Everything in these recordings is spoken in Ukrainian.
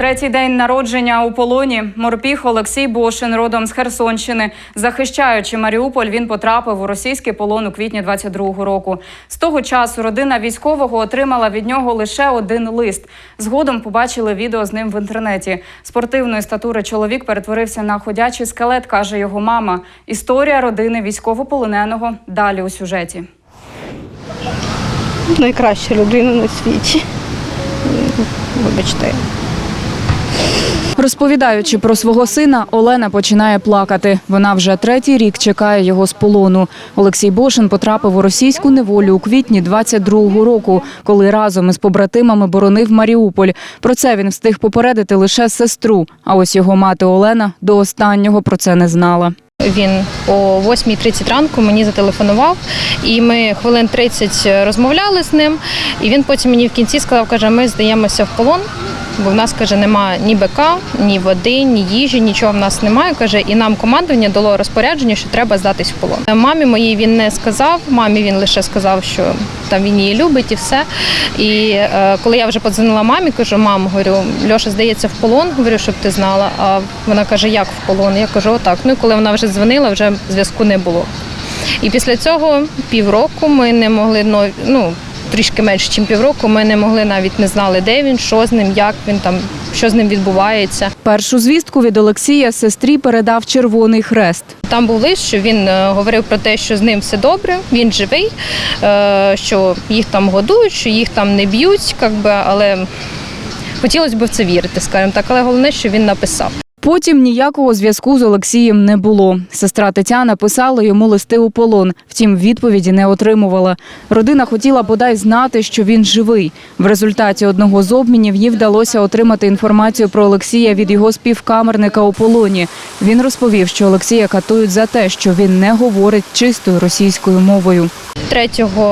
Третій день народження у полоні. Морпіг Олексій Бошин, родом з Херсонщини. Захищаючи Маріуполь, він потрапив у російський полон у квітні 22-го року. З того часу родина військового отримала від нього лише один лист. Згодом побачили відео з ним в інтернеті. Спортивної статури чоловік перетворився на ходячий скелет, каже його мама. Історія родини військовополоненого далі у сюжеті. найкраща людина на світі. Вибачте. Розповідаючи про свого сина, Олена починає плакати. Вона вже третій рік чекає його з полону. Олексій Бошин потрапив у російську неволю у квітні 22-го року, коли разом із побратимами боронив Маріуполь. Про це він встиг попередити лише сестру. А ось його мати Олена до останнього про це не знала. Він о 8.30 ранку мені зателефонував, і ми хвилин 30 розмовляли з ним. І він потім мені в кінці сказав, каже, ми здаємося в полон, бо в нас каже, немає ні БК, ні води, ні їжі, нічого в нас немає. каже, і нам командування дало розпорядження, що треба здатись в полон. Мамі моїй він не сказав. Мамі він лише сказав, що там він її любить і все. І е, коли я вже подзвонила мамі, кажу, мам, говорю, Льоша здається в полон, говорю, щоб ти знала. А вона каже, як в полон? Я кажу, отак. Ну коли вона вже дзвонила, вже зв'язку не було. І після цього півроку ми не могли ну, трішки менше, ніж півроку. Ми не могли навіть не знали, де він, що з ним, як він там, що з ним відбувається. Першу звістку від Олексія сестрі передав Червоний Хрест. Там був лист, що він е, говорив про те, що з ним все добре, він живий, е, що їх там годують, що їх там не б'ють, але хотілося б в це вірити, скажімо так. Але головне, що він написав. Потім ніякого зв'язку з Олексієм не було. Сестра Тетяна писала йому листи у полон, втім відповіді не отримувала. Родина хотіла бодай знати, що він живий. В результаті одного з обмінів їй вдалося отримати інформацію про Олексія від його співкамерника у полоні. Він розповів, що Олексія катують за те, що він не говорить чистою російською мовою. 3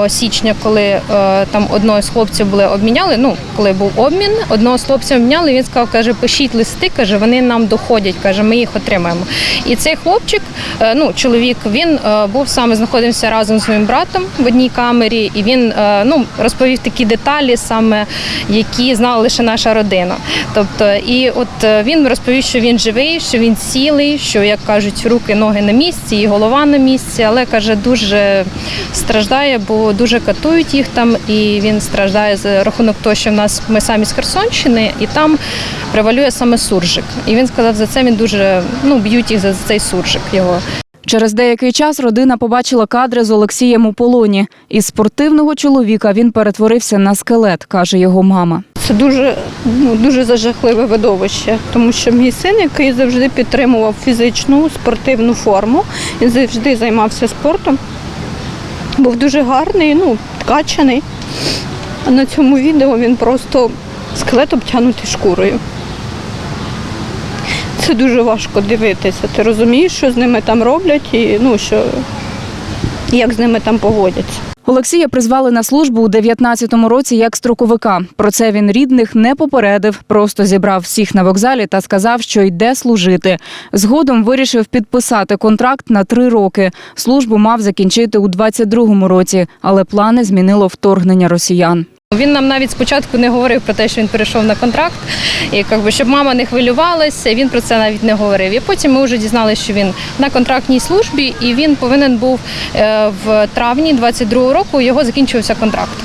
січня, коли е, там одного з хлопців були обміняли, ну коли був обмін, одного з хлопців обміняли, він сказав, каже, пишіть листи, каже, вони нам доходять, каже, ми їх отримаємо. І цей хлопчик, е, ну чоловік, він е, був саме знаходився разом з своїм братом в одній камері, і він е, ну розповів такі деталі, саме які знала лише наша родина. Тобто, і от він розповів, що він живий, що він цілий, що як кажуть, руки, ноги на місці, і голова на місці, але каже, дуже страждає, бо дуже катують їх там, і він страждає за рахунок того, що в нас ми самі з Херсонщини, і там превалює саме суржик. І він сказав, за це він дуже ну б'ють їх за цей суржик його. Через деякий час родина побачила кадри з Олексієм у полоні. Із спортивного чоловіка він перетворився на скелет, каже його мама. Це дуже, ну, дуже зажахливе видовище, тому що мій син, який завжди підтримував фізичну спортивну форму, він завжди займався спортом, був дуже гарний, ну, ткачаний. А на цьому відео він просто скелет обтягнутий шкурою. Це дуже важко дивитися. Ти розумієш, що з ними там роблять і ну, що, як з ними там поводяться. Олексія призвали на службу у 19-му році як строковика. Про це він рідних не попередив, просто зібрав всіх на вокзалі та сказав, що йде служити. Згодом вирішив підписати контракт на три роки. Службу мав закінчити у 22-му році, але плани змінило вторгнення росіян. Він нам навіть спочатку не говорив про те, що він перейшов на контракт, і якби щоб мама не хвилювалася, він про це навіть не говорив. І потім ми вже дізналися, що він на контрактній службі, і він повинен був е, в травні 22-го року його закінчився контракт.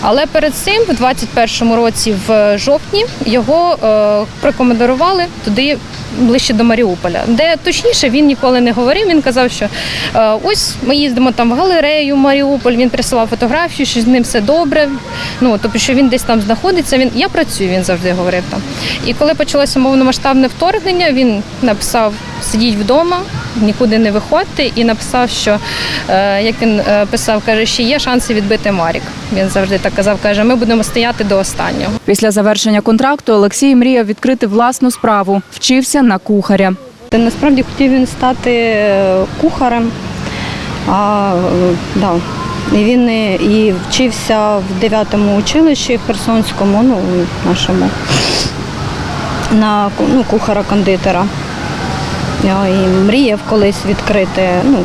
Але перед цим, в 21-му році, в жовтні, його е, прикомандирували туди ближче до Маріуполя, де точніше він ніколи не говорив. Він казав, що е, ось ми їздимо там в галерею Маріуполь. Він присилав фотографію, що з ним все добре. Ну тобто, що він десь там знаходиться. Він я працюю, він завжди говорив там. І коли почалося мовномасштабне вторгнення, він написав сидіть вдома, нікуди не виходьте, і написав, що е, як він е, писав, каже, ще є шанси відбити Марік. Він завжди так казав, каже, ми будемо стояти до останнього. Після завершення контракту Олексій мріяв відкрити власну справу. Вчився на кухаря. Та насправді хотів він стати е, кухарем. А, да. Він і- і вчився в 9-му училищі Херсонському, ну, нашому, на ну, кухара-кондитера. І мріяв колись відкрити ну,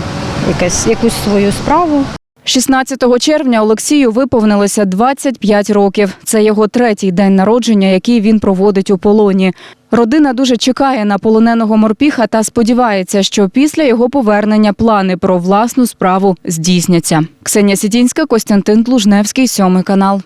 якесь, якусь свою справу. 16 червня Олексію виповнилося 25 років. Це його третій день народження, який він проводить у полоні. Родина дуже чекає на полоненого морпіха та сподівається, що після його повернення плани про власну справу здійсняться. Ксенія Сідінська, Костянтин Тлужневський, сьомий канал.